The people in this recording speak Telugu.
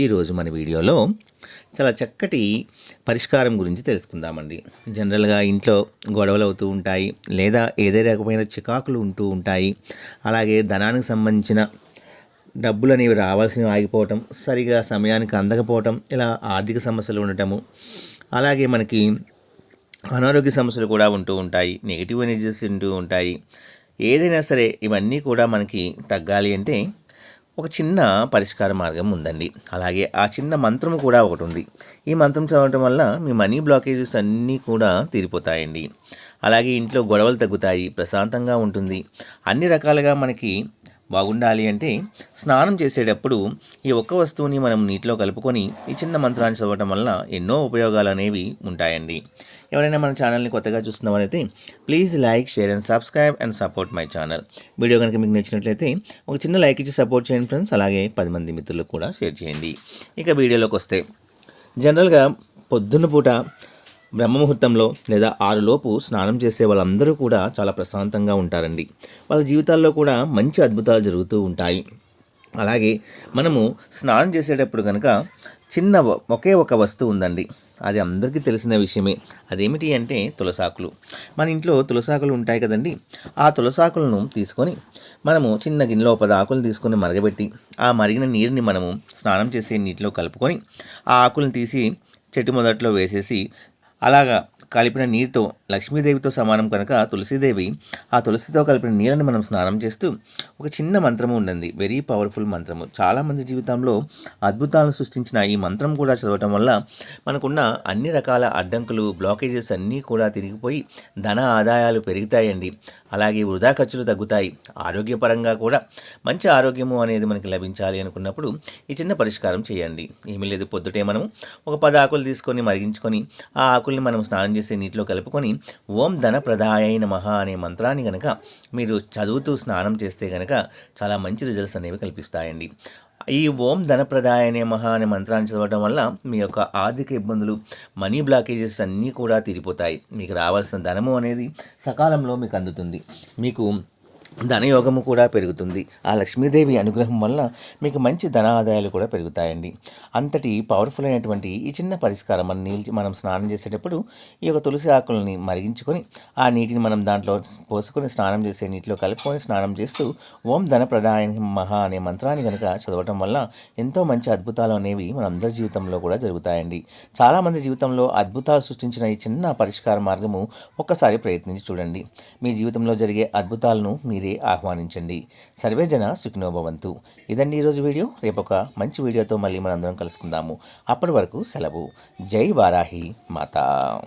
ఈరోజు మన వీడియోలో చాలా చక్కటి పరిష్కారం గురించి తెలుసుకుందామండి. జనరల్గా ఇంట్లో గొడవలు అవుతూ ఉంటాయి లేదా ఏదే రకమైన చికాకులు ఉంటూ ఉంటాయి. అలాగే ధనానికి సంబంధించిన డబ్బులు అనేవి రావాల్సినవి ఆగిపోవటం సరిగా సమయానికి అందకపోవటం ఇలా ఆర్థిక సమస్యలు ఉండటము అలాగే మనకి అనారోగ్య సమస్యలు కూడా ఉంటూ ఉంటాయి నెగిటివ్ ఎనర్జీస్ ఉంటూ ఉంటాయి. ఏదైనా సరే ఇవన్నీ కూడా మనకి తగ్గాలి అంటే ఒక చిన్న పరిష్కార మార్గం ఉందండి. అలాగే ఆ చిన్న మంత్రం కూడా ఒకటి ఉంది ఈ మంత్రం చదవటం వల్ల మీ మనీ బ్లాకేజెస్ అన్నీ కూడా తీరిపోతాయండి. అలాగే ఇంట్లో గొడవలు తగ్గుతాయి ప్రశాంతంగా ఉంటుంది. అన్ని రకాలుగా మనకి బాగుండాలి అంటే స్నానం చేసేటప్పుడు ఈ ఒక్క వస్తువుని మనం నీటిలో కలుపుకొని ఈ చిన్న మంత్రాన్ని చదవటం వల్ల ఎన్నో ఉపయోగాలు అనేవి ఉంటాయండి. ఎవరైనా మన ఛానల్ని కొత్తగా చూస్తున్నామనైతే please like share and subscribe and support my channel. Video కనుక మీకు నచ్చినట్లయితే ఒక చిన్న లైక్ ఇచ్చి సపోర్ట్ చేయండి ఫ్రెండ్స్. అలాగే పది మంది మిత్రులకు కూడా షేర్ చేయండి. ఇక వీడియోలోకి వస్తే జనరల్గా పొద్దున్న పూట బ్రహ్మముహూర్తంలో లేదా ఆరులోపు స్నానం చేసే వాళ్ళందరూ కూడా చాలా ప్రశాంతంగా ఉంటారండి. వాళ్ళ జీవితాల్లో కూడా మంచి అద్భుతాలు జరుగుతూ ఉంటాయి. అలాగే మనము స్నానం చేసేటప్పుడు కనుక చిన్న ఒకే ఒక వస్తువు ఉందండి. అది అందరికీ తెలిసిన విషయమే. అదేమిటి అంటే తులసాకులు. మన ఇంట్లో తులసాకులు ఉంటాయి కదండి. ఆ తులసాకులను తీసుకొని మనము చిన్న గిన్నెలో పది ఆకులు తీసుకొని మరగబెట్టి ఆ మరిగిన నీరుని మనము స్నానం చేసే నీటిలో కలుపుకొని ఆ ఆకులను తీసి చెట్టు మొదట్లో వేసేసి అలాగా. కలిపిన నీరుతో లక్ష్మీదేవితో సమానం కనుక తులసీదేవి ఆ తులసితో కలిపిన నీళ్ళని మనం స్నానం చేస్తూ ఒక చిన్న మంత్రము ఉండండి వెరీ పవర్ఫుల్ మంత్రము. చాలామంది జీవితంలో అద్భుతాలను సృష్టించిన ఈ మంత్రం కూడా చదవటం వల్ల మనకున్న అన్ని రకాల అడ్డంకులు బ్లాకేజెస్ అన్నీ కూడా తిరిగిపోయి ధన ఆదాయాలు పెరుగుతాయండి. అలాగే వృధా ఖర్చులు తగ్గుతాయి. ఆరోగ్యపరంగా కూడా మంచి ఆరోగ్యము అనేది మనకి లభించాలి అనుకున్నప్పుడు ఈ చిన్న పరిష్కారం చేయండి. ఏమీ లేదు. పొద్దుటే మనము ఒక పది ఆకులు తీసుకొని మరిగించుకొని ఆ ఆకుల్ని మనం స్నానం చేసి నీటిలో కలుపుకొని ఓం ధన ప్రదాయ నమః అనే మంత్రాన్ని కనుక మీరు చదువుతూ స్నానం చేస్తే కనుక చాలా మంచి రిజల్ట్స్ అనేవి కల్పిస్తాయండి. ఈ ఓం ధనప్రదాయ మహా అనే మంత్రాన్ని చదవడం వల్ల మీ యొక్క ఆర్థిక ఇబ్బందులు మనీ బ్లాకేజెస్ అన్నీ కూడా తీరిపోతాయి. మీకు రావాల్సిన ధనము అనేది సకాలంలో మీకు అందుతుంది. మీకు ధనయోగము కూడా పెరుగుతుంది. ఆ లక్ష్మీదేవి అనుగ్రహం వల్ల మీకు మంచి ధన ఆదాయాలు కూడా పెరుగుతాయండి. అంతటి పవర్ఫుల్ అయినటువంటి ఈ చిన్న పరిష్కారం మనం నీళ్ళు మనం స్నానం చేసేటప్పుడు ఈ యొక్క తులసి ఆకులని మరిగించుకొని ఆ నీటిని మనం దాంట్లో పోసుకొని స్నానం చేసే నీటిలో కలుపుకొని స్నానం చేస్తూ ఓం ధన ప్రదాయ మహా అనే మంత్రాన్ని కనుక చదవటం వల్ల ఎంతో మంచి అద్భుతాలు అనేవి మన అందరి జీవితంలో కూడా జరుగుతాయండి. చాలామంది జీవితంలో అద్భుతాలు సృష్టించిన ఈ చిన్న పరిష్కార మార్గము ఒక్కసారి ప్రయత్నించి చూడండి. మీ జీవితంలో జరిగే అద్భుతాలను మీరు ఆహ్వానించండి. సర్వే జన సుఖినోభవంతు. ఇదండి ఈరోజు వీడియో. రేపు ఒక మంచి వీడియోతో మళ్ళీ మనందరం కలుసుకుందాము. అప్పటి వరకు సెలవు. జై వారాహి మాతా.